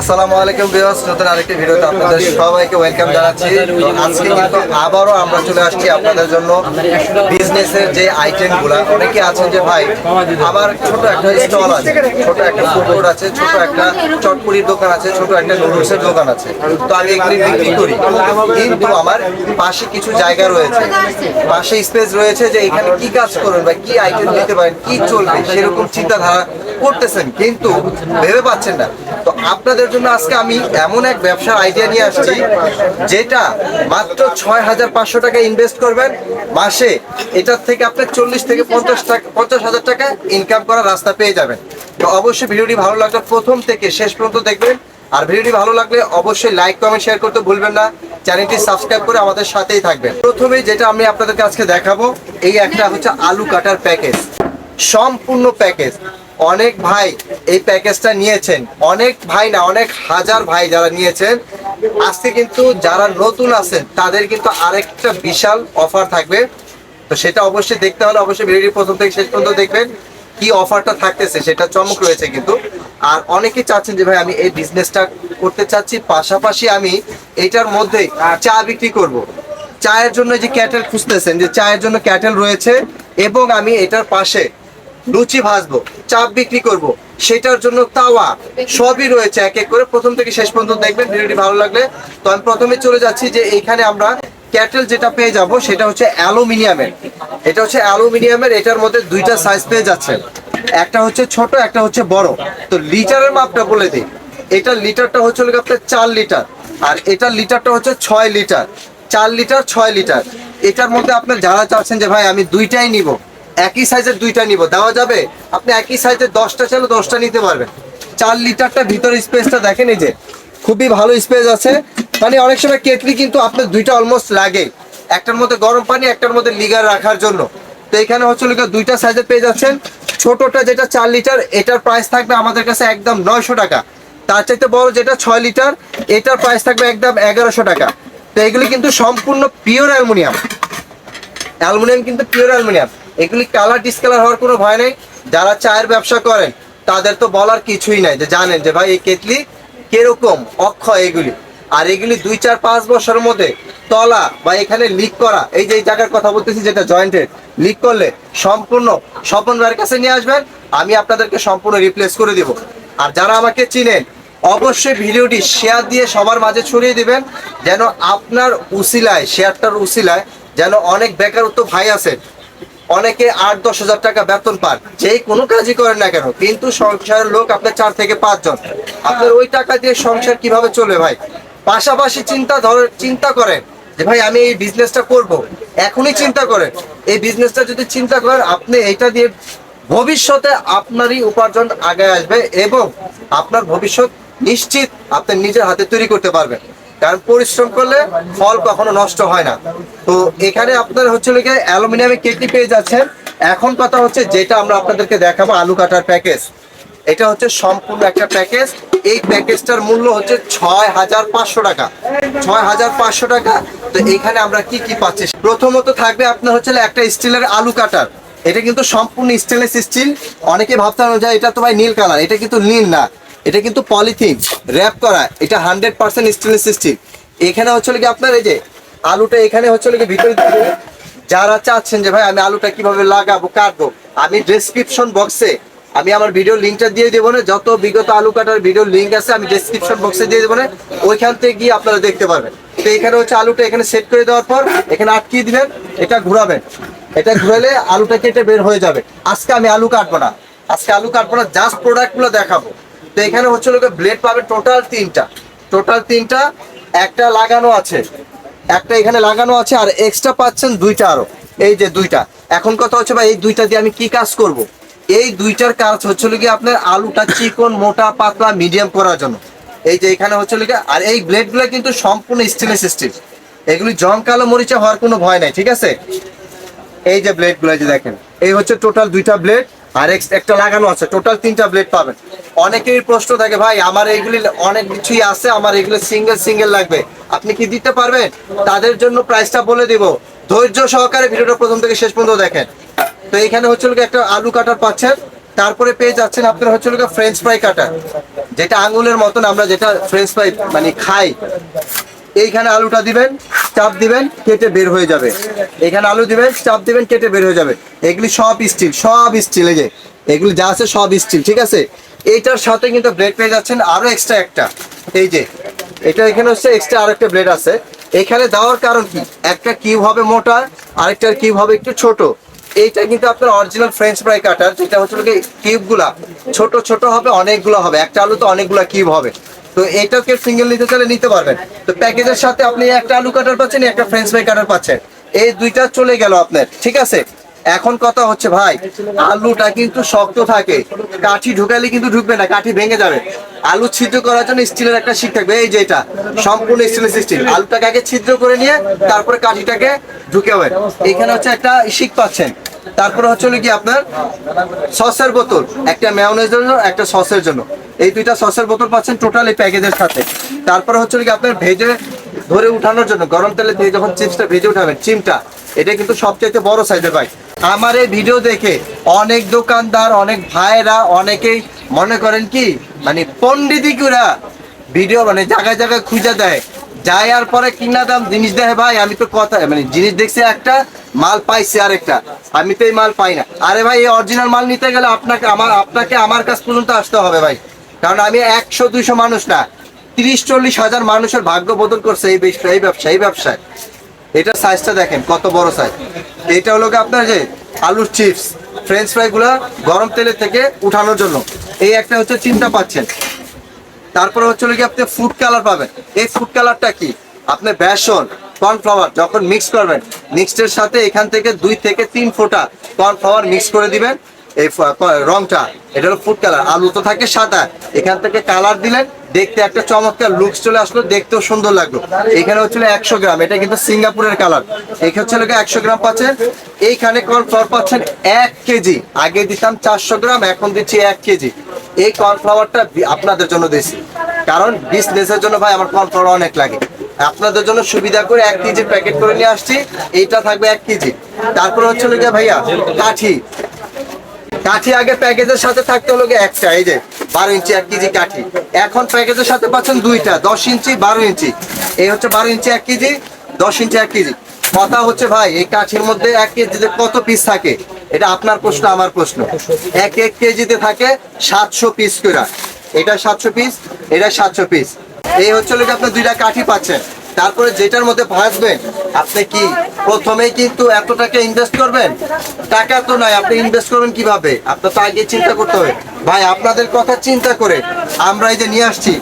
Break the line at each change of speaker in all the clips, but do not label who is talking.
আসসালামু আলাইকুম ভিউয়ার্স, নতুন আরেকটি ভিডিওতে আপনাদের সবাইকে ওয়েলকাম জানাচ্ছি। আজকে কিন্তু আবারও আমরা চলে আসছি আপনাদের জন্য বিজনেসের যে আইটেমগুলো অনেকে আছেন যে, ভাই, আমার ছোট একটা স্টল আছে, ছোট একটা ফুড আছে, ছোট একটা চটপুরির দোকান আছে, ছোট একটা নুডলসের দোকান আছে। তো আমি এগুলি বিক্রি করি। কিন্তু আমার পাশে কিছু জায়গা রয়েছে, পাশে স্পেস রয়েছে যে, এখানে কি কাজ করবেন বা কি আইটেম দিতে পারেন, কি চলবে? সেরকম চিন্তাধারা করতেছেন, কিন্তু ভেবে পাচ্ছেন না। তো আপনাদের জন্য আজকে আমি এমন এক ব্যবসার আইডিয়া নিয়ে আসছি, যেটা মাত্র ছয় হাজার পাঁচশো টাকা ইনভেস্ট করবেন। মাসে এটার থেকে আপনার চল্লিশ থেকে পঞ্চাশ টাকা, পঞ্চাশ হাজার টাকা ইনকাম করার রাস্তা পেয়ে যাবেন। তো অবশ্যই ভিডিওটি ভালো লাগলে প্রথম থেকে শেষ পর্যন্ত দেখবেন। আর ভিডিওটি ভালো লাগলে অবশ্যই লাইক কমেন্ট শেয়ার করতে ভুলবেন না। চ্যানেলটি সাবস্ক্রাইব করে আমাদের সাথেই থাকবেন। প্রথমেই যেটা আমি আপনাদেরকে আজকে দেখাবো, এই একটা হচ্ছে আলু কাটার প্যাকেজ সম্পূর্ণ প্যাকেজ অনেক ভাই এই প্যাকেজটা নিয়েছেন। অনেক ভাই না, অনেক হাজার ভাই যারা নিয়েছেন। আজকে কিন্তু যারা নতুন আছেন, তাদের কিন্তু আরেকটা বিশাল অফার থাকবে। তো সেটা অবশ্যই দেখতে হলে অবশ্যই ভিডিওটি প্রথম থেকে শেষ পর্যন্ত দেখবেন, কি অফারটা থাকতেছে সেটা চমক রয়েছে কিন্তু। আর অনেকেই চাচ্ছেন যে, ভাই, আমি এই বিজনেসটা করতে চাচ্ছি। পাশাপাশি আমি এটার মধ্যে চা বিক্রি করব। চায়ের জন্য যে ক্যাটেল খুঁজতেছেন, যে চায়ের জন্য ক্যাটেল রয়েছে, এবং আমি এটার পাশে লুচি ভাজবো, চাপ বিক্রি করব, সেটার জন্য তাওয়া, সবই রয়েছে এক এক করে। প্রথম থেকে শেষ পর্যন্ত দেখবেন, ভিডিওটি ভালো লাগলে। তো আমি প্রথমে চলে যাচ্ছি যে এইখানে আমরা ক্যাটেল যেটা পেয়ে যাব, সেটা হচ্ছে অ্যালুমিনিয়ামের। এটা হচ্ছে অ্যালুমিনিয়ামের, এটার মধ্যে দুইটা সাইজ পেয়ে যাচ্ছে একটা হচ্ছে ছোট, একটা হচ্ছে বড়। তো লিটারের মাপটা বলে দিই। এটা লিটারটা হচ্ছে আপনার চার লিটার, আর এটার লিটারটা হচ্ছে ছয় লিটার। চার লিটার, ছয় লিটার। এটার মধ্যে আপনার যারা চাচ্ছেন যে, ভাই, আমি দুইটাই নিব। একই সাইজের দুইটা নিব। দেওয়া যাবে? আপনি একই সাইজের দশটা চাইলে দশটা নিতে পারবেন। চার লিটারটা ভিতরে স্পেসটা দেখেন এই যে। খুবই ভালো স্পেস আছে। মানে অনেক সময় কেটলি কিন্তু আপনার দুইটা অলমোস্ট লাগে। একটার মধ্যে গরম পানি, একটার মধ্যে লিগার রাখার জন্য। তো এখানে হচ্ছে দুইটা সাইজে পেয়ে যাচ্ছেন। ছোটটা যেটা চার লিটার, এটার প্রাইস থাকবে আমাদের কাছে একদম নয়শো টাকা। তার চাইতে বড় যেটা ছয় লিটার, এটার প্রাইস থাকবে একদম এগারোশো টাকা। তো এগুলি কিন্তু সম্পূর্ণ পিওর অ্যালুমিনিয়াম। অ্যালুমিনিয়াম কিন্তু পিওর অ্যালুমিনিয়াম। এগুলি কালার ডিসকালার হওয়ার কোনো ভয় নেই। যারা চায়ের ব্যবসা করেন, তাদের তো বলার কিছুই নাই যে জানেন যে ভাই, এই কেতলি কীরকম অক্ষয় এগুলি। আর এগুলি দুই, চার, পাঁচ বছরের মধ্যে তলা বা এখানে লিক করা, এই যে জায়গার কথা বলতেছি যেটা জয়েন্টেড লিক করলে সম্পূর্ণ স্বপন ভাইয়ের কাছে নিয়ে আসবেন। আমি আপনাদেরকে সম্পূর্ণ রিপ্লেস করে দিব। আর যারা আমাকে চিনেন, অবশ্যই ভিডিওটি শেয়ার দিয়ে সবার মাঝে ছড়িয়ে দিবেন, যেন আপনার উসিলায় শেয়ারটার উসিলায় যেন অনেক বেকারত্ব ভাই আছেন অনেকে আট, দশ হাজার টাকা বেতন পান। যেই কোনো কাজই করেন না কেন, কিন্তু সংসারের লোক আপনার চার থেকে পাঁচজন আপনার ওই টাকা দিয়ে সংসার কীভাবে চলবে ভাই? পাশাপাশি চিন্তা ধর, চিন্তা করেন যে ভাই, আমি এই বিজনেসটা করব। এখনই চিন্তা করেন। এই বিজনেসটা যদি চিন্তা করেন, আপনি এটা দিয়ে ভবিষ্যতে আপনারই উপার্জন আগে আসবে এবং আপনার ভবিষ্যৎ নিশ্চিত আপনি নিজের হাতে তৈরি করতে পারবেন। কারণ পরিশ্রম করলে ফল কখনো নষ্ট হয় না। তো এখানে আপনার হচ্ছে লিখে অ্যালুমিনিয়ামের কেটলি পেয়ে যাচ্ছেন। এখন কথা হচ্ছে যেটা আমরা আপনাদেরকে দেখাবো, আলু কাটার প্যাকেজ। এটা হচ্ছে সম্পূর্ণ একটা প্যাকেজ। এই প্যাকেজটার মূল্য হচ্ছে ছয় হাজার পাঁচশো টাকা। ছয় হাজার পাঁচশো টাকা। তো এখানে আমরা কি কি পাচ্ছি? প্রথমত থাকবে আপনার হচ্ছে একটা স্টিলের আলু কাটার। এটা কিন্তু সম্পূর্ণ স্টেনলেস স্টিল অনেকে ভাবতে যে এটা তো ভাই নীল কালার, এটা কিন্তু নীল না। এটা কিন্তু পলিথিন র্যাপ করা, এটা হান্ড্রেড পার্সেন্ট স্টেনলেস স্টিল এখানে হচ্ছে কি আপনার এই যে আলুটা এখানে হচ্ছে কি ভিতরে। যারা চাচ্ছেন যে ভাই আমি আলুটা কীভাবে লাগাবো, কাটবো, আমি ডেসক্রিপশন বক্সে আমি আমার ভিডিও লিঙ্কটা দিয়ে দেবো না, যত বিগত আলু কাটার ভিডিও লিঙ্ক আছে, আমি ডেসক্রিপশন বক্সে দিয়ে দেবো না, ওইখান থেকে গিয়ে আপনারা দেখতে পারবেন। তো এখানে হচ্ছে আলুটা এখানে সেট করে দেওয়ার পর, এখানে আটকিয়ে দিবেন, এটা ঘুরাবেন। এটা ঘুরালে আলুটা কেটে বের হয়ে যাবে। আজকে আমি আলু কাটবো না। আজকে আলু কাটবো না জাস্ট প্রোডাক্টগুলো দেখাবো। তো এখানে হচ্ছে লোকে ব্লেড পাবে টোটাল তিনটা। টোটাল তিনটা, একটা লাগানো আছে। একটা এখানে লাগানো আছে আর এক্সট্রা পাচ্ছেন দুইটা আরও। এই যে দুইটা। এখন কথা হচ্ছে ভাই, এই দুইটা দিয়ে আমি কি কাজ করব। এই দুইটার কাজ হচ্ছে কি আপনার আলুটা চিকন, মোটা, পাতলা মিডিয়াম করার জন্য। এই যে এখানে হচ্ছে লিগে আর এই ব্লেডগুলো কিন্তু সম্পূর্ণ স্টেনলেস স্টিল এগুলি জং কালো মরিচা হওয়ার কোনো ভয় নাই, ঠিক আছে? এই যে ব্লেডগুলো যে দেখেন, এই হচ্ছে টোটাল দুইটা ব্লেড আর একটা লাগানো আছে। টোটাল তিনটা ব্লেড পাবেন। অনেকেরই প্রশ্ন থাকে, ভাই, আমার এইগুলি অনেক কিছুই আছে, আমার এগুলো সিঙ্গেল সিঙ্গেল লাগবে। আপনি কি দিতে পারবেন? তাদের জন্য প্রাইসটা বলে দিব। ধৈর্য সহকারে ভিডিওটা প্রথম থেকে শেষ পর্যন্ত দেখেন। তো এখানে হচ্ছে একটা আলু কাটার পাচ্ছেন। তারপরে পেয়ে যাচ্ছেন আপনার হচ্ছে ফ্রেঞ্চ ফ্রাই কাটার যেটা আঙুলের মতন আমরা যেটা ফ্রেঞ্চ ফ্রাই মানে খাই। এইখানে আলুটা দিবেন, চাপ দিবেন, কেটে বের হয়ে যাবে। এখানে আলু দিবেন, চাপ দিবেন, কেটে বের হয়ে যাবে। এগুলি সব স্টিল সব স্টিল এই যে। এগুলি যা আছে সব স্টিল ঠিক আছে? এইটার সাথে কিন্তু ব্লেড পেয়ে যাচ্ছেন আরও এক্সট্রা একটা। এই যে, এটা এখানে হচ্ছে এক্সট্রা আরেকটা ব্লেড আছে। এখানে দেওয়ার কারণ কি? একটা কিউব হবে মোটা, আরেকটার কিউব হবে একটু ছোট। এইটা কিন্তু আপনার অরিজিনাল ফ্রেঞ্চ ফ্রাই কাটার যেটা হচ্ছে কিউবগুলা ছোট ছোট হবে, অনেকগুলো হবে। একটা আলু তো অনেকগুলো কিউব হবে। তো এটাকে সিঙ্গেল নিতে চাইলে নিতে পারবেন। তো প্যাকেজের সাথে আপনি একটা আলু কাটার পাচ্ছেন, একটা ফ্রেঞ্চ ফ্রাই কাটার পাচ্ছেন। এই দুইটা চলে গেল আপনার, ঠিক আছে? এখন কথা হচ্ছে, ভাই, আলুটা কিন্তু শক্ত থাকে। কাঠি ঢুকালে কিন্তু ঢুকবে না, কাঠি ভেঙে যাবে। আলু ছিদ্র করার জন্য স্টিলের একটা শিক থাকবে, এই যে এটা। সম্পূর্ণ স্টিলের স্টিল আলুটাকে আগে ছিদ্র করে নিয়ে, তারপরে কাঠিটাকে ঢুকে হবে। এখানে হচ্ছে একটা শিক পাচ্ছেন। তারপরে হচ্ছে কি আপনার? সসের বোতল। একটা মেয়নের জন্য, একটা সসের জন্য। এই দুইটা সসের বোতল পাচ্ছেন টোটাল এই প্যাকেজের সাথে। তারপরে হচ্ছে কি আপনার ভেজে ধরে উঠানোর জন্য, গরম তেলে দিয়ে যখন চিপসটা ভেজে উঠাবেন, চিমটা, এটা কিন্তু সবচাইতে বড় সাইজের ভাই আমার এই ভিডিও দেখে অনেক দোকানদার, অনেক ভাইরা অনেকেই মনে করেন কি? মানে পন্ডিতিকুরা ভিডিও মানে জায়গায় জায়গায় খুঁজে দেয়। যায় আর পরে কিনা দাম জিনিস দেয় ভাই, আমি তো কথা মানে জিনিস দেখছি একটা, মাল পাইছি আরেকটা। আমি তো এই মাল পাই না। আরে ভাই, এই অরিজিনাল মাল নিতে গেলে আপনাকে, আমার আপনাকে আমার কাছ পর্যন্ত আসতে হবে ভাই। কারণ আমি একশো, দুইশো মানুষ না, তিরিশ, চল্লিশ হাজার মানুষের ভাগ্য বদল করছে এই ব্যবসা এই ব্যবসা, এই ব্যবসায়। এটা সাইজটা দেখেন, কত বড় সাইজ এটা হলো আপনার যে আলুর চিপস ফ্রেঞ্চ ফ্রাই গুলা গরম তেলের থেকে উঠানোর জন্য। এই একটা হচ্ছে চিন্তা পাচ্ছেন। তারপরে হচ্ছে কি আপনি ফুড কালার পাবেন। এই ফুড কালারটা কি? আপনি বেসন কর্নফ্লাওয়ার যখন মিক্স করবেন মিক্সডের সাথে এখান থেকে দুই থেকে তিন ফোঁটা কর্নফ্লাওয়ার মিক্স করে দিবেন। এই রংটা, এটা হলো ফুড কালার আলু তো থাকে সাদা। এখান থেকে কালার দিলেন দেখতে একটা চমৎকার লুকস চলে আসলো, দেখতেও সুন্দর লাগল। এখানে হচ্ছিল একশো গ্রাম, এটা কিন্তু সিঙ্গাপুরের কালার এখানে হচ্ছে একশো গ্রাম পাচ্ছেন। এইখানে কর্নফ্লাওয়ার পাচ্ছেন এক কেজি আগে দিতাম চারশো গ্রাম, এখন দিচ্ছি এক কেজি এই কর্নফ্লাওয়ারটা আপনাদের জন্য দিয়েছি। কারণ বিজনেসের জন্য ভাই আমার কর্নফ্লাওয়ার অনেক লাগে। আপনাদের জন্য সুবিধা করে এক কেজির প্যাকেট করে নিয়ে আসছি। এইটা থাকবে এক কেজি তারপরে হচ্ছে গিয়ে ভাইয়া কাঠি। কাঠি আগে প্যাকেজের সাথে থাকতে হলো একটা, এই যে বারো ইঞ্চি, এক কেজি কাঠি। এখন প্যাকেজের সাথে পাচ্ছেন দুইটা, দশ ইঞ্চি, বারো ইঞ্চি। এই হচ্ছে বারো ইঞ্চি, এক কেজি, দশ ইঞ্চি, এক কেজি। কথা হচ্ছে ভাই, এই কাঠির মধ্যে এক কেজিতে কত পিস থাকে? এটা আপনার প্রশ্ন, আমার প্রশ্ন। এক এক কেজিতে থাকে সাতশো পিস করে। এটা সাতশো পিস এটা সাতশো পিস এই হচ্ছে আপনার দুইটা কাঠি পাচ্ছেন। তারপরে যেটার মধ্যে ভাজবেন আপনি কি প্রথমেই কিন্তু এত টাকা ইনভেস্ট করবেন? টাকা তো নয়, আপনি ইনভেস্ট করবেন কীভাবে? আপনার তো আগে চিন্তা করতে হবে। ভাই, আপনাদের কথা চিন্তা করে আমরা এই যে নিয়ে আসছি,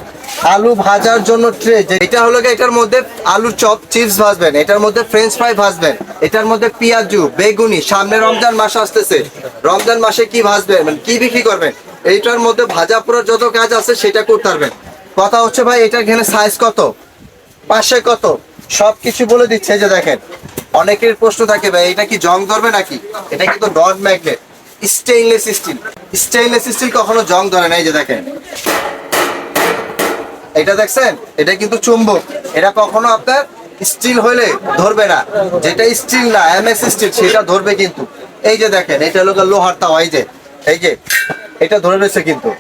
আলু ভাজার জন্য ট্রে, যে এটা হলো এটার মধ্যে আলুর চপ, চিপস ভাজবেন, এটার মধ্যে ফ্রেঞ্চ ফ্রাই ভাজবেন, এটার মধ্যে পেঁয়াজু, বেগুনি, সামনে রমজান মাস আসতেছে। রমজান মাসে কি ভাজবেন? মানে কি বিক্রি করবেন? এইটার মধ্যে ভাজা পুরো যত কাজ আছে সেটা করতে পারবেন। কথা হচ্ছে ভাই, এটার এখানে সাইজ কত? পাশে কত? সবকিছু বলে দিচ্ছে যে দেখেন। অনেকের প্রশ্ন থাকে, ভাই, এটা কি জং ধরবে নাকি? এটা কিন্তু non magnet. Stainless steel. Stainless steel কখনো জং ধরে না, এই যে দেখেন। এটা দেখছেন? এটা কিন্তু চুম্বক। এটা কখনো আপনার স্টিল হলে ধরবে না। যেটা স্টিল না, এমএস স্টিল, সেটা ধরবে কিন্তু। এই যে দেখেন, এটা হলো লোহার তাওয়া, এই যে। এই যে, এটা ধরে রয়েছে কিন্তু।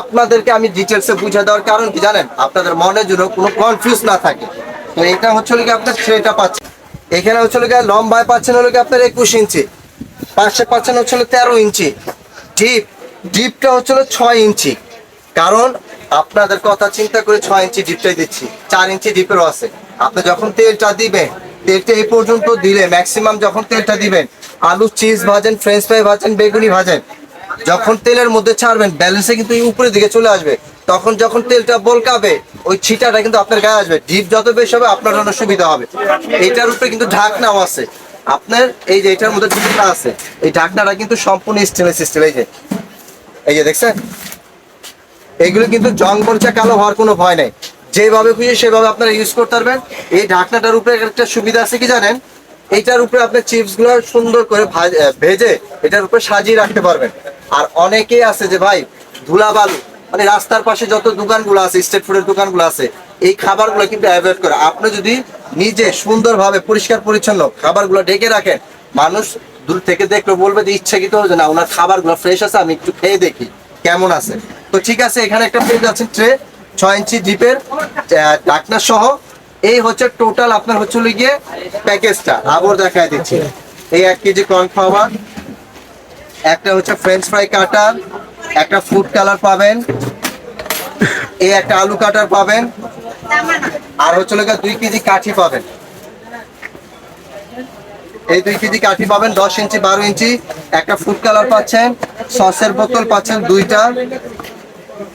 আপনাদেরকে আমি ডিটেলসে বুঝে দেওয়ার কারণ কি জানেন? আপনাদের মনের জন্য কোনো কনফিউজ না থাকে। তো এটা হচ্ছে কি আপনার ট্রেটা পাচ্ছেন এখানে হচ্ছে গিয়ে লম্বায় পাচ্ছেন হলো গিয়ে আপনার একুশ ইঞ্চি। পাশে পাচ্ছেন হচ্ছে তেরো ইঞ্চি। ডিপ ডিপটা হচ্ছে ছয় ইঞ্চি। কারণ আপনাদের কথা চিন্তা করে ছয় ইঞ্চি ডিপটাই দিচ্ছি। চার ইঞ্চি ডিপেরও আছে। আপনি যখন তেলটা দিবেন, তেলটা এই পর্যন্ত দিলে ম্যাক্সিমাম যখন তেলটা দিবেন, আলু চিজ ভাজেন ফ্রেঞ্চ ফ্রাই ভাজেন, বেগুনি ভাজেন যখন তেলের মধ্যে ছাড়বেন ব্যালেন্সে কিন্তু উপরের দিকে চলে আসবে। তখন যখন তেলটা বলকাবে, ওই ছিটাটা কিন্তু আপনার গায়ে আসবে। ডিপ যত বেশি হবে, আপনার জন্য সুবিধা হবে। এটার উপরে কিন্তু ঢাকনাও আছে। আপনার এই যে এটার মধ্যে ঢাকনা আছে, এই ঢাকনাটা কিন্তু সম্পূর্ণ স্টেনলেস স্টিল এই যে। এই যে দেখছেন? এগুলো কিন্তু জং মরিচা কালো হওয়ার কোনো ভয় নেই। যেভাবে খুঁজে সেভাবে আপনারা ইউজ করতে পারবেন। এই ঢাকনাটার উপরে একটা সুবিধা আছে কি জানেন? এটার উপরে আপনি চিপসগুলো সুন্দর করে ভেজে এটার উপরে সাজিয়ে রাখতে পারবেন। আর অনেকেই আছে যে ভাই ধুলা বালু মানে রাস্তার পাশে যত দোকানগুলো আছে স্ট্রিট ফুডের দোকানগুলো আছে, এই খাবারগুলো কিন্তু অ্যাভয়েড করে। আপনি যদি নিজে সুন্দরভাবে, পরিষ্কার, পরিচ্ছন্ন খাবারগুলো ঢেকে রাখেন, মানুষ দূর থেকে দেখলে, বলবে যে ইচ্ছাকৃত হচ্ছে না, ওনার খাবারগুলো ফ্রেশ আছে, আমি একটু খেয়ে দেখি, কেমন আছে? তো ঠিক আছে, এখানে একটা পেয়ে আছে ট্রে, ছয় ইঞ্চি জিপের ডাকনা সহ, এই হচ্ছে টোটাল আপনার হচ্ছে গিয়ে প্যাকেজটা আবার দেখায় দিচ্ছি। এই এক কেজি কর্নফ্লাওয়ার একটা হচ্ছে ফ্রেঞ্চ ফ্রাই কাটার একটা ফুড কালার পাবেন। এই একটা আলু কাটার পাবেন। আর হচ্ছে গিয়ে দুই কেজি কাঠি পাবেন। এই দুই কেজি কাঠি পাবেন, দশ ইঞ্চি, বারো ইঞ্চি। একটা ফুড কালার পাচ্ছেন, সসের বোতল পাচ্ছেন দুইটা।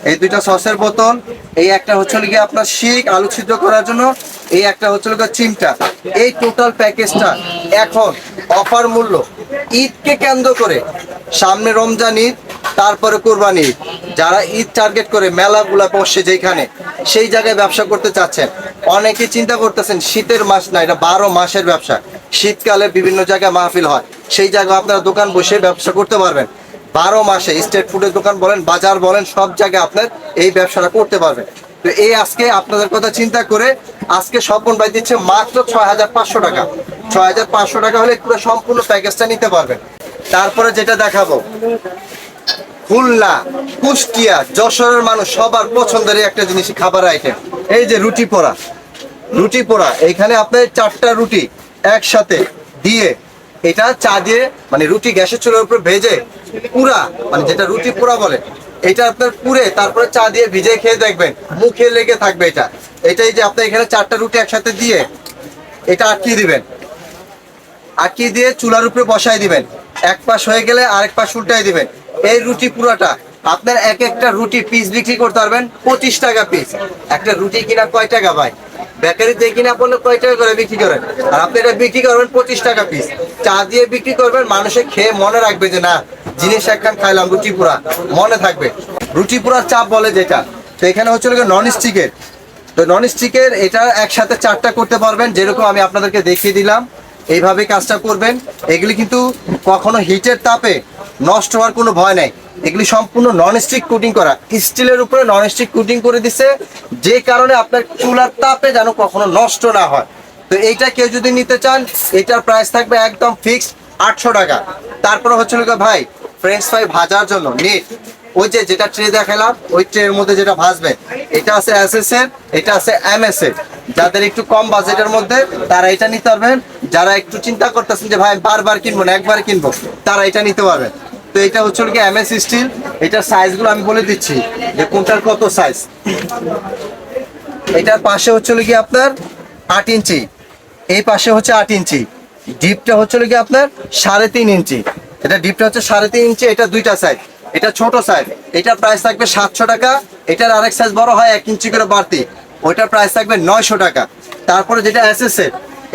এই দুইটা সসের বোতল। এই একটা হচ্ছে আপনার শিক, আলু সিদ্ধ করার জন্য এই একটা হচ্ছে চিমটা এই টোটাল প্যাকেজটা এখন অফার মূল্য ঈদকে কেন্দ্র করে সামনে রমজান ঈদ, তারপরে কোরবানি ঈদ। যারা ঈদ টার্গেট করে মেলাগুলা বসে যেখানে, সেই জায়গায় ব্যবসা করতে চাচ্ছেন। অনেকে চিন্তা করতেছেন, শীতের মাস না, এটা বারো মাসের ব্যবসা। শীতকালে বিভিন্ন জায়গায় মাহফিল হয়। সেই জায়গায় আপনারা দোকান বসে ব্যবসা করতে পারবেন। বারো মাসে স্টেট ফুডের দোকান বলেন, বাজার বলেন, সব জায়গায় আপনার এই ব্যবসাটা করতে পারবেন। তো এই আজকে আপনাদের কথা চিন্তা করে আজকে স্বপন ভাই দিচ্ছে মাত্র ছয় হাজার পাঁচশো টাকা। ছয় হাজার পাঁচশো টাকা হলে পুরো সম্পূর্ণ প্যাকেজটা নিতে পারবেন। তারপরে যেটা দেখাবো, খুলনা, কুষ্টিয়া, যশোরের মানুষ সবার পছন্দের একটা জিনিস, খাবার আইটেম এই যে রুটি পোড়া। রুটি পোড়া, এখানে আপনার চারটা রুটি একসাথে দিয়ে এটা চা দিয়ে মানে রুটি গ্যাসের চুলার উপর ভেজে পুরা মানে যেটা রুটি পোড়া বলে এটা আপনার পুরে, তারপরে চা দিয়ে ভিজে খেয়ে দেখবেন। মুখে লেগে থাকবে এটা। এটাই যে আপনি এখানে চারটা রুটি একসাথে দিয়ে এটা আটকিয়ে দিবেন। আটকিয়ে দিয়ে চুলার উপরে বসাই দিবেন। এক পাশ হয়ে গেলে আরেক পাশ উল্টাই দিবেন। এই রুটি পুরাটা, আপনার এক একটা রুটি পিস বিক্রি করতে পারবেন পঁচিশ টাকা পিস একটা রুটি কিনা কয় টাকা ভাই? বেকারিতে কিনা পড়লে কয় টাকা করে বিক্রি করেন? আর আপনি এটা বিক্রি করবেন পঁচিশ টাকা পিস চা দিয়ে বিক্রি করবেন, মানুষে খেয়ে মনে রাখবে যে না জিনিস একখান খাইলাম, রুটি পুরা মনে থাকবে। রুটি পুরার চাপ বলে যেটা। তো এখানে হচ্ছে নন স্টিকের তো নন স্টিকের এটা একসাথে চারটা করতে পারবেন, যেরকম আমি আপনাদেরকে দেখিয়ে দিলাম। এইভাবে কাজটা করবেন। এগুলি কিন্তু কখনো হিটের তাপে নষ্ট হওয়ার কোনো ভয় নাই। এগুলি সম্পূর্ণ নন স্টিক কোটিং করা। স্টিলের উপরে নন স্টিক কোটিং করে দিছে, যে কারণে আপনার চুলার তাপে যেন কখনো নষ্ট না হয়। তো এইটা কেউ যদি নিতে চান, এটার প্রাইস থাকবে একদম ফিক্সড আটশো টাকা। তারপরে হচ্ছে হলো ভাই ফ্রেঞ্চ ফ্রাই ভাজার জন্য। নিট। ওই যে যেটা ট্রে দেখালাম, ওই ট্রের মধ্যে যেটা ভাজবে এটা আছে এসএস এর এটা আছে এমএস এর যাদের একটু কম বাজেটের মধ্যে, তারা এটা নিতে পারবেন। যারা একটু চিন্তা করতেছেন যে, ভাই বারবার কিনবো না, একবার কিনবো, তারা এটা নিতে পারবেন। তো এটা হচ্ছে কি এমএস স্টিল এটার সাইজগুলো আমি বলে দিচ্ছি যে, কোনটার কত সাইজ এটার পাশে হচ্ছে কি আপনার আট ইঞ্চি। এই পাশে হচ্ছে আট ইঞ্চি। ডিপটা হচ্ছে কি আপনার সাড়ে তিন ইঞ্চি। এটা ডিপটা হচ্ছে সাড়ে তিন ইঞ্চি, এটা দুইটা সাইজ এটা ছোট সাইজ এটার প্রাইস থাকবে সাতশো টাকা। এটার আরেক সাইজ বড় হয় এক ইঞ্চি করে বাড়তি। ওইটার প্রাইস থাকবে নয়শো টাকা। তারপরে যেটা এর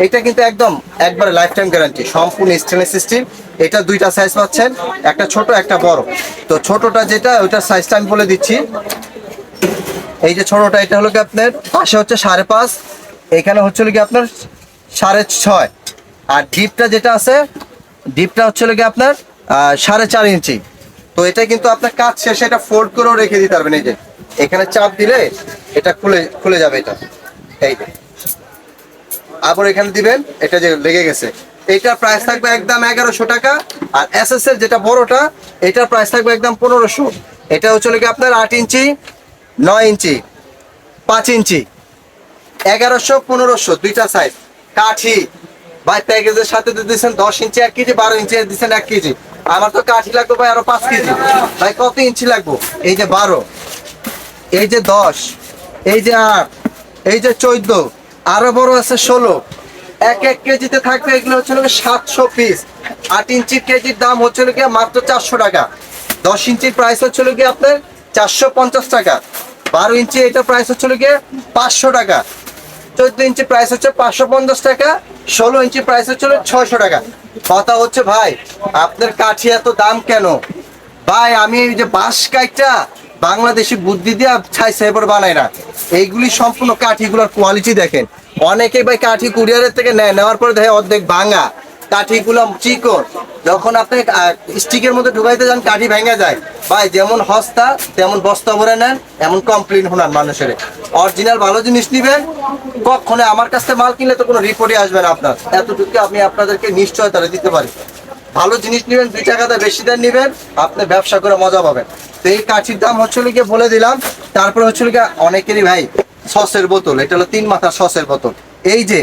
এটা কিন্তু একদম একবারে লাইফ টাইম গ্যারান্টি সম্পূর্ণ স্টেনলেস স্টিল এটা দুইটা সাইজ পাচ্ছেন, একটা ছোট, একটা বড়। তো ছোটটা যেটা ওইটার সাইজটা আমি বলে দিচ্ছি। এই যে ছোটটা, এটা হলো কি আপনার? পাশে হচ্ছে সাড়ে পাঁচ, এখানে হচ্ছে কি আপনার সাড়ে ছয়। আর ডিপটা যেটা আছে ডিপটা হচ্ছে কি আপনার সাড়ে চার ইঞ্চি। তো এটা কিন্তু আপনার কাজ শেষে এটা ফোল্ড করেও রেখে দিতে পারবেন, এই যে। এখানে চাপ দিলে এটা খুলে খুলে যাবে এটা। এই আবার এখানে দিবেন, এটা যে লেগে গেছে। এটার প্রাইস থাকবে একদম এগারোশো টাকা, আর এস এস এর যেটা বড়টা, এটার প্রাইস থাকবে একদম পনেরোশো। এটা হচ্ছে কি আপনার আট ইঞ্চি, নয় ইঞ্চি, পাঁচ ইঞ্চি। এগারোশো, পনেরোশো, দুইটা সাইজ কাঠি ভাই, প্যাকেজের সাথে দিচ্ছেন দশ ইঞ্চি, এক কেজি, বারো ইঞ্চি দিচ্ছেন এক কেজি। আমার তো কাঠি লাগবে ভাই আরও পাঁচ কেজি। ভাই, কত ইঞ্চি লাগবো? এই যে বারো, এই যে দশ, এই যে আট, এই যে চোদ্দ, আরও বড় আছে ষোলো। এক এক কেজিতে থাকবে, এগুলো হচ্ছে সাতশো পিস আট ইঞ্চির কেজির দাম হচ্ছে গিয়ে মাত্র চারশো টাকা। দশ ইঞ্চির প্রাইস হচ্ছিল গিয়ে আপনার চারশো পঞ্চাশ টাকা। বারো ইঞ্চি এটা প্রাইস হচ্ছিল গিয়ে পাঁচশো টাকা। চোদ্দ ইঞ্চি প্রাইস হচ্ছে পাঁচশো পঞ্চাশ টাকা, ষোলো ইঞ্চি প্রাইস হচ্ছে ছয়শো টাকা। কথা হচ্ছে, ভাই, আপনার কাঠি এত দাম কেন? ভাই, আমি এই যে বাঁশ কাঠটা বাংলাদেশি বুদ্ধি দিয়ে ছাই সাইবার বানাই না। এইগুলি সম্পূর্ণ কাঠিগুলোর কোয়ালিটি দেখেন। অনেকে ভাই কাঠি কুরিয়ারের থেকে নেয়, নেওয়ার পরে দেখে অর্ধেক ভাঙা। কাঠিগুলো চিকন। যখন আপনি স্টিকের মধ্যে ঢুকাইতে যান, কাঠি ভেঙে যায়। ভাই, যেমন হস্তা, তেমন বস্তা ভরে নেন, এমন কমপ্লেন শোনান মানুষের। অরিজিনাল ভালো জিনিস নিবেন, কখনো আমার কাছ থেকে মাল কিনলে তো কোনো রিপোর্টই আসবে না আপনার। এতটুকু আমি আপনাদেরকে নিশ্চয়তা দিতে পারি। ভালো জিনিস নেবেন, দুই টাকাটা বেশি দেন নেবেন, আপনি ব্যবসা করে মজা পাবেন। তো এই কাঠির দাম হচ্ছে লিখে বলে দিলাম, তারপরে হচ্ছে লিখে অনেকেরই ভাই সসের বোতল, এটা হলো তিন মাথার সসের বোতল। এই যে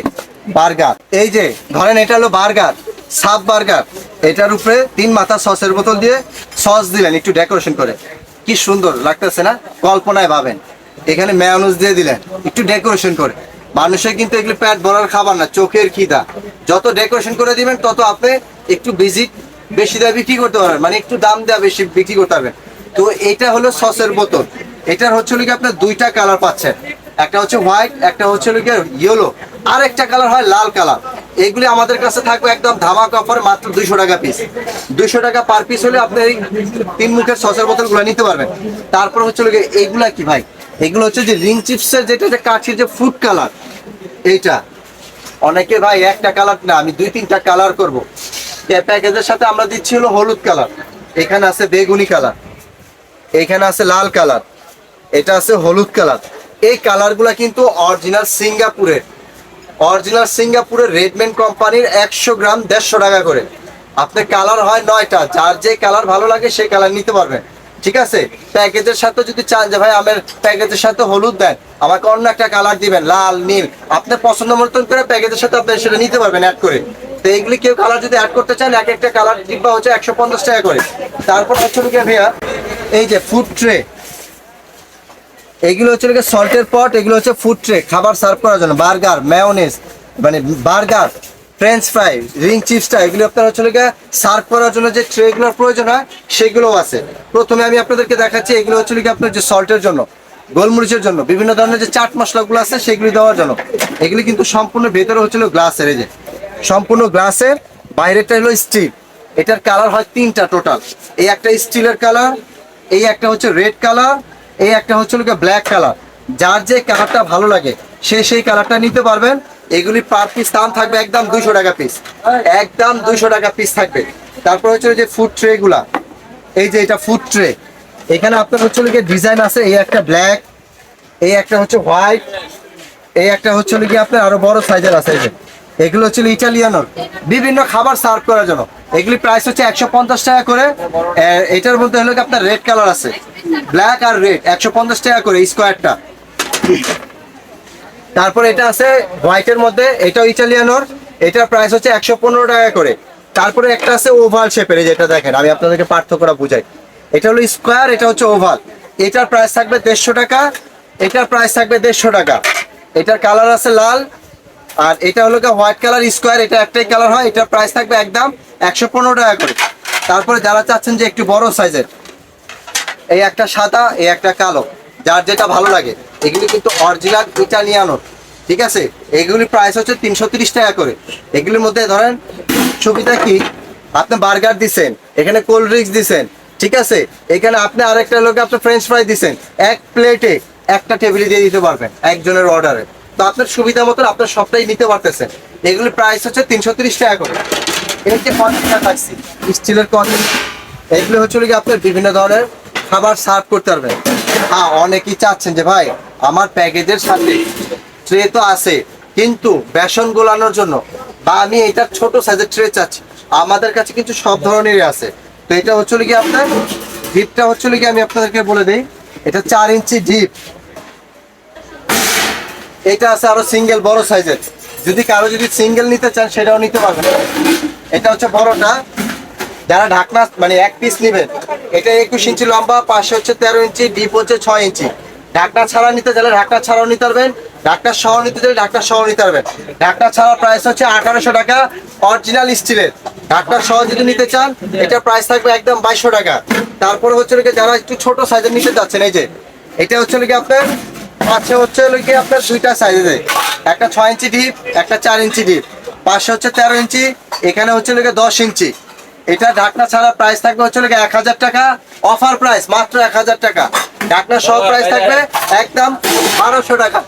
বার্গার, এই যে ধরেন এটা হলো বার্গার সাব বার্গার। এটার উপরে তিন মাথা সসের বোতল দিয়ে সস দিলেন, একটু ডেকোরেশন করে। কি সুন্দর লাগতেছে না? কল্পনায় ভাবেন। এখানে ম্যানুজ দিয়ে দিলেন, একটু ডেকোরেশন করে। মানুষের কিন্তু এগুলো পেট ভরার খাবার না, চোখের খিদা। যত ডেকোরেশন করে দিবেন, তত আপনি একটু বেশি বেশি দামে বিক্রি করতে পারবেন। মানে একটু দাম দেওয়া বেশি বিক্রি করতে পারবেন। তো এটা হলো সসের বোতল। এটার হচ্ছে লিখে আপনার দুইটা কালার পাচ্ছেন। একটা হচ্ছে হোয়াইট, একটা হচ্ছে ইয়েলো। আর একটা কালার হয় লাল কালার। এগুলি আমাদের কাছে থাকবে একদম ধামাক অফার মাত্র দুইশো টাকা পিস দুইশো টাকা পার পিস হলে আপনি এই তিন মুখের সসের বোতলগুলো নিতে পারবেন। তারপর হচ্ছে এইগুলা কি ভাই? এগুলো হচ্ছে যে রিং চিপসের যেটা যে কাঠির যে ফুড কালার এইটা। অনেকে ভাই একটা কালার না, আমি দুই তিনটা কালার করব। প্যাকেজের সাথে আমরা দিচ্ছি হলো হলুদ কালার এখানে আছে বেগুনি কালার এখানে আছে লাল কালার এটা আছে হলুদ কালার এই কালারগুলা কিন্তু অরিজিনাল সিঙ্গাপুরের। অরিজিনাল সিঙ্গাপুরের রেডমেন কোম্পানির একশো গ্রাম দেড়শো টাকা করে। আপনার কালার হয় নয়টা, যার যে কালার ভালো লাগে সেই কালার নিতে পারবেন ঠিক আছে? প্যাকেজের সাথে যদি চান যে, ভাই, আমার প্যাকেজের সাথে হলুদ দেন, আমাকে অন্য একটা কালার দিবেন, লাল, নীল। আপনার পছন্দ মতন করে প্যাকেজের সাথে আপনি সেটা নিতে পারবেন অ্যাড করে। তো এইগুলি কেউ কালার যদি অ্যাড করতে চান, এক একটা কালার ডিব্বা হচ্ছে একশো পঞ্চাশ টাকা করে। তারপর হচ্ছে ভাইয়া, এই যে ফুড ট্রে এগুলো হচ্ছে সল্টের পট এগুলো হচ্ছে ফুড ট্রে খাবার সার্ভ করার জন্য। বার্গার ম্যায়োনেজ মানে বার্গার ফ্রেঞ্চ ফ্রাই রিং চিপসটা এগুলো আপনার হচ্ছে সার্ভ করার জন্য যে ট্রেগুলোর প্রয়োজন হয়, সেগুলোও আছে। প্রথমে আমি আপনাদেরকে দেখাচ্ছি, এগুলো হচ্ছে আপনার যে সল্টের জন্য, গোলমরিচের জন্য, বিভিন্ন ধরনের যে চাট মশলাগুলো আছে, সেগুলি দেওয়ার জন্য। এগুলি কিন্তু সম্পূর্ণ ভেতরে হচ্ছিল গ্লাসের, এই যে। সম্পূর্ণ গ্লাসের বাইরেটা হলো স্টিল এটার কালার হয় তিনটা টোটাল এই একটা স্টিলের কালার এই একটা হচ্ছে রেড কালার এই একটা হচ্ছে লোকে ব্ল্যাক কালার যার যে কালারটা ভালো লাগে, সে সেই কালারটা নিতে পারবেন। এগুলি পার পিস দাম থাকবে একদম দুইশো টাকা পিস একদম দুইশো টাকা পিস থাকবে। তারপর হচ্ছে যে ফুড ট্রে গুলা। এই যে এটা ফুড ট্রে এখানে আপনার হচ্ছে লিখে ডিজাইন আছে, এই একটা ব্ল্যাক এই একটা হচ্ছে হোয়াইট এই একটা হচ্ছে কি আপনার আরও বড় সাইজের আছে এই এগুলো হচ্ছে ইটালিয়ানোর বিভিন্ন খাবার সার্ভ করার জন্য। এগুলি প্রাইস হচ্ছে একশো পঞ্চাশ টাকা করে। এটার মধ্যে হলো আপনার রেড কালার আছে। ব্ল্যাক আর রেড একশো পঞ্চাশ টাকা করে স্কোয়ারটা তারপর এটা আছে হোয়াইটের মধ্যে, এটাও ইটালিয়ানোর এটার প্রাইস হচ্ছে একশো পনেরো টাকা করে। তারপরে একটা আছে ওভাল শেপের যেটা দেখেন, আমি আপনাদেরকে পার্থক্যটা বুঝাই। এটা হলো স্কোয়ার এটা হচ্ছে ওভাল এটার প্রাইস থাকবে দেড়শো টাকা, এটার প্রাইস থাকবে দেড়শো টাকা। এটার কালার আছে লাল আর এটা হলো হোয়াইট কালার স্কোয়ার এটা একটাই কালার হয়, এটার প্রাইস থাকবে একদম একশো পনেরো টাকা করে। তারপরে যারা চাচ্ছেন যে একটু বড় সাইজের এই একটা সাদা, এই একটা কালো, যার যেটা ভালো লাগে, এগুলি কিন্তু অরিজিনাল ইটালিয়ানোর ঠিক আছে? এগুলি প্রাইস হচ্ছে তিনশো টাকা করে। এগুলির মধ্যে ধরেন, সুবিধা কি? আপনি বার্গার দিছেন, এখানে কোল্ড ড্রিঙ্কস দিছেন, ঠিক আছে? এখানে আপনি আরেকটা লোকে আপনি ফ্রেঞ্চ ফ্রাই দিছেন, এক প্লেটে একটা টেবিলে দিয়ে দিতে পারবেন, একজনের অর্ডারে তো আপনার সুবিধা মতন আপনার সবটাই নিতে পারতেছেন এগুলির প্রাইস হচ্ছে তিনশো তিরিশ টাকা করে। এই কন্টেনার স্টিলের কন্টেনার এগুলো হচ্ছে কি আপনার বিভিন্ন ধরনের খাবার সার্ভ করতে পারবেন হ্যাঁ অনেকেই চাচ্ছেন যে ভাই, আমার প্যাকেজের সাথে ট্রে তো আছে, কিন্তু বেসন গোলানোর জন্য বা আমি এটা ছোট সাইজের ট্রে চাচ্ছি, আমাদের কাছে কিন্তু সব ধরনেরই আছে। তো এটা হচ্ছে কি আপনার ডিপটা হচ্ছে কি আমি আপনাদেরকে বলে দিই, এটা চার ইঞ্চি ডিপ এটা আছে আরও সিঙ্গেল, বড় সাইজের। যদি কারও যদি সিঙ্গেল নিতে চান, সেটাও নিতে পারবেন। এটা হচ্ছে বড়টা। যারা ঢাকনা মানে এক পিস নেবেন, এটা একুশ ইঞ্চি লম্বা, পাশে হচ্ছে তেরো ইঞ্চি ডিপ হচ্ছে ছয় ইঞ্চি। ঢাকনা ছাড়া নিতে চাইলে ঢাকনা ছাড়াও নিতে পারবেন, ঢাকনা সহ নিতে চাইলে ঢাকনা সহ নিতে পারবেন। ঢাকনা ছাড়া প্রাইস হচ্ছে আঠারোশো টাকা অরিজিনাল স্টিলের। ঢাকনা সহ যদি নিতে চান, এটা প্রাইস থাকবে একদম বাইশশো টাকা। তারপরে হচ্ছে যারা একটু ছোট সাইজের নিতে চাচ্ছেন, এই যে, এটা হচ্ছে আপনার পাশে হচ্ছে লিখে আপনার দুইটা সাইজে একটা ছয় ইঞ্চি ডিপ একটা চার ইঞ্চি ডিপ পাশে হচ্ছে তেরো ইঞ্চি এখানে হচ্ছে লিখে দশ ইঞ্চি। এটা ঢাকনা ছাড়া প্রাইস থাকবে হচ্ছে লিখে এক হাজার টাকা। অফার প্রাইস মাত্র এক হাজার টাকা। ঢাকনা সহ প্রাইস থাকবে একদম বারোশো টাকা।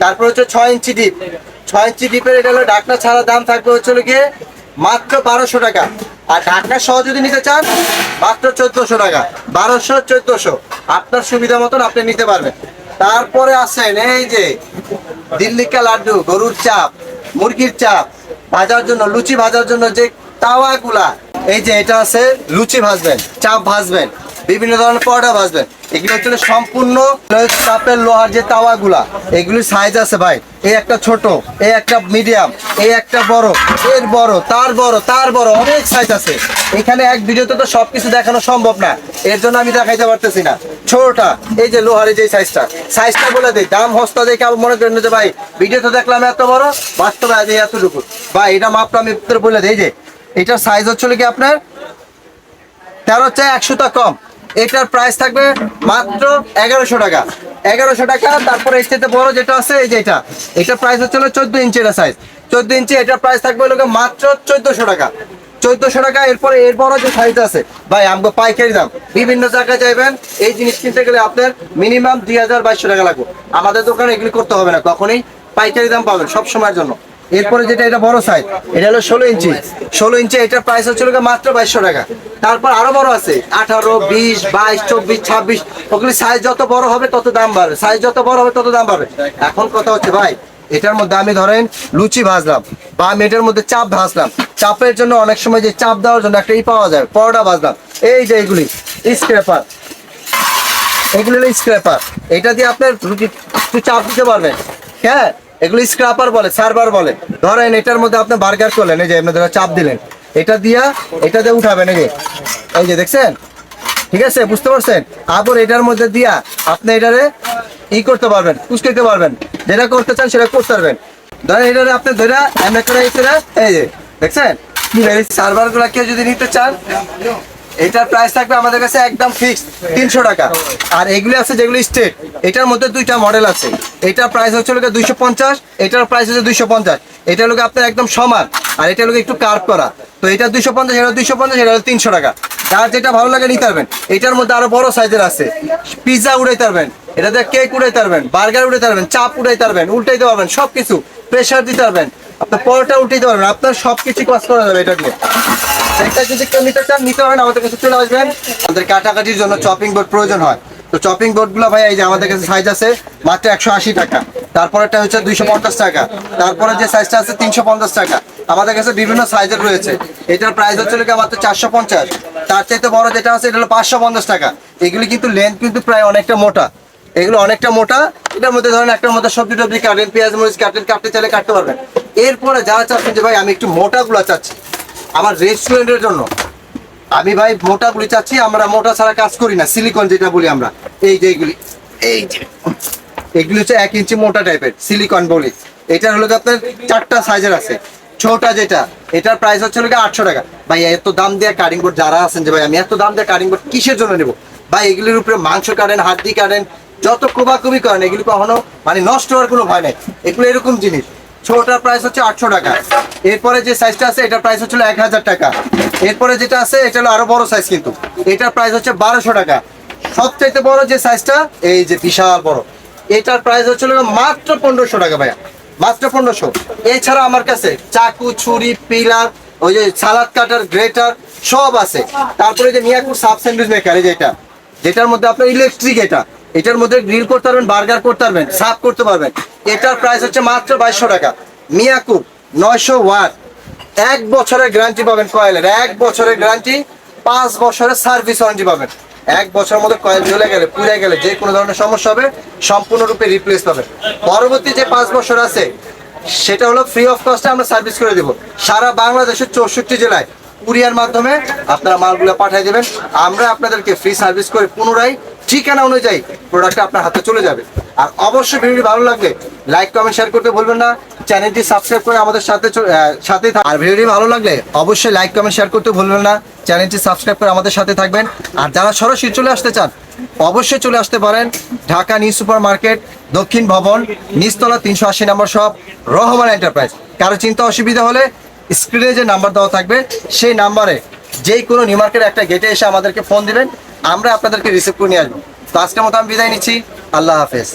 তারপর হচ্ছে ছয় ইঞ্চি ডিপ ছয় ইঞ্চি ডিপের এটা হলো ঢাকনা ছাড়া দাম থাকবে হচ্ছে লিখে মাত্র বারোশো টাকা। আর ঢাকনা সহ যদি নিতে চান মাত্র চোদ্দশো টাকা। বারোশো চোদ্দশো। আপনার সুবিধা মতন আপনি নিতে পারবেন। তারপরে আসেন এই যে দিল্লিকা লাড্ডু, গরুর চাপ, মুরগির চাপ, ভাজার জন্য, লুচি ভাজার জন্য যে তাওয়া গুলা এই যে এটা আছে, লুচি ভাজবেন, চাপ ভাজবেন। বিভিন্ন ধরনের পরোটা ভাজবেন। এগুলো হচ্ছে সম্পূর্ণ চাপের লোহার যে তাওয়াগুলা এগুলির সাইজ আছে ভাই। এই একটা ছোট, এই একটা মিডিয়াম এই একটা বড়, এর বড়, তার বড় তার বড়, অনেক সাইজ আছে। এখানে এক ভিডিওতে তো সবকিছু দেখানো সম্ভব না। এর জন্য আমি দেখাইতে পারতেছি না। ছোটটা, এই যে লোহারের যে সাইজটা সাইজটা বলে দিই, দাম হস্তা দেখে আবার মনে করেন যে ভাই ভিডিওতে দেখলাম এত বড়, বাস্তবে আজ এতটুকু। ভাই, এটা মাপটা আমি বলে দিই যে, এটার সাইজ হচ্ছে কি আপনার? তেরো চাই একশোটা কম। এটার প্রাইস থাকবে মাত্র এগারোশো টাকা। এগারোশো টাকা, তারপরে এর চাইতে বড় যেটা আছে, এই যে এটা। এটার প্রাইস হচ্ছে হলো চোদ্দ ইঞ্চি এটা সাইজ চোদ্দ ইঞ্চি এটার প্রাইস থাকবে হলো মাত্র চোদ্দশো টাকা। চোদ্দশো টাকা, এরপরে এর বড় যে সাইজ আছে, ভাই, আমগো পাইকারি দাম। বিভিন্ন জায়গায় যাইবেন, এই জিনিস কিনতে গেলে আপনার মিনিমাম দুই হাজার বাইশশো টাকা লাগবে। আমাদের দোকানে এগুলি করতে হবে না, কখনোই পাইকারি দাম পাবেন সব সময়ের জন্য। এরপরে যেটা, এটা বড় সাইজ এটা হলো ষোলো ইঞ্চি। ষোলো ইঞ্চি, এটার প্রাইস হচ্ছে মাত্র বাইশশো টাকা। তারপর আরও বড় আছে, আঠারো, বিশ, বাইশ, চব্বিশ, ছাব্বিশ। ওগুলি সাইজ যত বড় হবে, তত দাম বাড়বে। সাইজ যত বড় হবে, তত দাম বাড়বে। এখন কথা হচ্ছে, ভাই, এটার মধ্যে আমি ধরেন লুচি ভাজলাম, বা আমি এটার মধ্যে চাপ ভাজলাম। চাপের জন্য অনেক সময় যে চাপ দেওয়ার জন্য একটা ই পাওয়া যায়, পরোটা ভাজলাম। এই যে এইগুলি স্ক্রেপার এগুলো হলো স্ক্র্যাপার এটা দিয়ে আপনার একটু চাপ দিতে পারবেন। হ্যাঁ এগুলো স্ক্র্যাপার বলে সার্ভার বলে। ধরেন এটার মধ্যে আপনি বার্গার করলেন, এই যে আপনি ধরো চাপ দিলেন। এটা দিয়া, এটা দিয়ে উঠাবেন, এই যে। এই যে দেখছেন? ঠিক আছে, বুঝতে পারছেন? আবার এটার মধ্যে দিয়া আপনি এটারে ই করতে পারবেন কুচকাইতে পারবেন। যেটা করতে চান সেটা করতে পারবেন। ধরেন এটারে আপনি ধরে এমনি করে এই যে, দেখছেন? সার্ভারগুলা কেউ যদি নিতে চান এটার প্রাইস থাকবে আমাদের কাছে একদম ফিক্স তিনশো টাকা। আর এগুলি আছে যেগুলো স্টেট এটার মধ্যে দুইটা মডেল আছে। এটার প্রাইস হচ্ছে লোকে দুইশো পঞ্চাশ, এটার প্রাইস হচ্ছে দুইশো পঞ্চাশ। এটা লোকে আপনার একদম সমান, আর এটা লোকে একটু কার্ভ করা। তো এটা দুইশো পঞ্চাশ, এটা দুইশো পঞ্চাশ, এটা হলো তিনশো টাকা। যার যেটা ভালো লাগে নিতে পারবেন। এটার মধ্যে আরও বড় সাইজের আছে। পিৎজা উড়াইতে পারবেন এটাতে কেক উড়াইতে পারবেন বার্গার উড়াইতে পারবেন, চাপ উড়াইতে পারবেন, উল্টাইতে পারবেন, সবকিছু প্রেশার দিতে পারবেন। আপনার পরোটা উল্টাইতে পারবেন, আপনার সবকিছু কাজ করা যাবে এটা দিয়ে। কাটাকাটির জন্য চপিং বোর্ড প্রয়োজন হয়। তো চপিং বোর্ডগুলো ভাই, এই যে আমাদের কাছে সাইজ আছে, মাত্র একশো আশি টাকা। তারপরেটা হচ্ছে দুইশো পঞ্চাশ টাকা। তারপরে যে সাইজটা আছে, তিনশো পঞ্চাশ টাকা। আমাদের কাছে বিভিন্ন সাইজের রয়েছে। এটার প্রাইস হচ্ছে চারশো পঞ্চাশ। তার চাইতে বড় যেটা আছে, এটা হলো পাঁচশো পঞ্চাশ টাকা। এগুলি কিন্তু লেন্থ কিন্তু প্রায় অনেকটা মোটা। এগুলো অনেকটা মোটা। এটার মধ্যে ধরেন একটার মধ্যে সবজি টবজি কাটেন, পেঁয়াজ, মরিচ কাটেন, কাটতে চাইলে কাটতে পারবেন। এরপরে যারা চাচ্ছেন যে ভাই, আমি একটু মোটাগুলো চাচ্ছি আমার রেস্টুরেন্টের জন্য। আমি ভাই মোটাগুলি চাচ্ছি, আমরা মোটা ছাড়া কাজ করি না সিলিকন যেটা বলি আমরা। এই যে এইগুলি এই যে, এগুলি হচ্ছে এক ইঞ্চি মোটা টাইপের সিলিকন বলি। এটার হলো আপনার চারটা সাইজের আছে। ছোটা যেটা, এটার প্রাইস হচ্ছে হলো আটশো টাকা। ভাই, এত দাম দেওয়া কাটিং বোর্ড যারা আছেন যে ভাই, আমি এত দাম দেওয়া কাটিং বোর্ড কিসের জন্য নেব? ভাই, এগুলির উপরে মাংস কাটেন, হাড্ডি কাটেন, যত কোবাকুবি করেন, এগুলি কখনো মানে নষ্ট হওয়ার কোনো ভয় নেই। এগুলো এরকম জিনিস। ছোটার প্রাইস হচ্ছে আটশো টাকা। এরপরে যে সাইজটা আছে, এটার প্রাইস হচ্ছে এক হাজার টাকা। এরপরে যেটা আছে, এটা হলো আরও বড় সাইজ কিন্তু। এটার প্রাইস হচ্ছে বারোশো টাকা। সবচাইতে বড় যে সাইজটা এই যে বিশাল বড়। এটার প্রাইস হচ্ছে হলো মাত্র পনেরোশো টাকা ভাইয়া। মাত্র পনেরোশো। এছাড়া আমার কাছে চাকু, ছুরি, পিলার, ওই যে সালাদ কাটার গ্রেটার সব আছে। তারপরে যে মিয়াকুর সাব স্যান্ডউইচ মেকার এই যে এটা। যেটার মধ্যে আপনার ইলেকট্রিক এটা। এটার মধ্যে গ্রিল করতে পারবেন বার্গার করতে পারবেন সাফ করতে পারবেন। এটার প্রাইস হচ্ছে মাত্র বাইশশো টাকা। মিয়াকুব নয়শো ওয়াট। এক বছরের গ্যারান্টি পাবেন কয়েলের। এক বছরের গ্যারান্টি পাঁচ বছরের সার্ভিস ওয়ারেন্টি পাবেন। এক বছরের মধ্যে কয়েল জ্বলে গেলে, পুড়ে গেলে যে কোনো ধরনের সমস্যা হবে, সম্পূর্ণরূপে রিপ্লেস পাবেন। পরবর্তী যে পাঁচ বছর আছে, সেটা হলো ফ্রি অফ কস্টে আমরা সার্ভিস করে দেবো। সারা বাংলাদেশের চৌষট্টি জেলায় কুরিয়ার মাধ্যমে আপনারা মালগুলো পাঠিয়ে দেবেন। আমরা আপনাদেরকে ফ্রি সার্ভিস করে পুনরায় ঠিকানা অনুযায়ী প্রোডাক্টটা আপনার হাতে চলে যাবে। আর অবশ্যই ভিডিওটি ভালো লাগলে লাইক কমেন্ট শেয়ার করতে ভুলবেন না। চ্যানেলটি সাবস্ক্রাইব করে আমাদের সাথে সাথেই আর ভিডিওটি ভালো লাগলে অবশ্যই লাইক কমেন্ট শেয়ার করতে ভুলবেন না। চ্যানেলটি সাবস্ক্রাইব করে আমাদের সাথে থাকবেন। আর যারা সরাসরি চলে আসতে চান, অবশ্যই চলে আসতে পারেন ঢাকা নিউ সুপার মার্কেট দক্ষিণ ভবন, নিচতলা তিনশো আশি নম্বর শপ, রহমান এন্টারপ্রাইজ কারও চিন্তা অসুবিধা হলে স্ক্রিনে যে নাম্বার দেওয়া থাকবে, সেই নাম্বারে যেই কোনো নিউ মার্কেট একটা গেটে এসে আমাদেরকে ফোন দিবেন আমরা আপনাদেরকে রিসিভ করে নিয়ে আসব। তো আজকের মতো আমি বিদায় নিচ্ছি। আল্লাহ হাফেজ।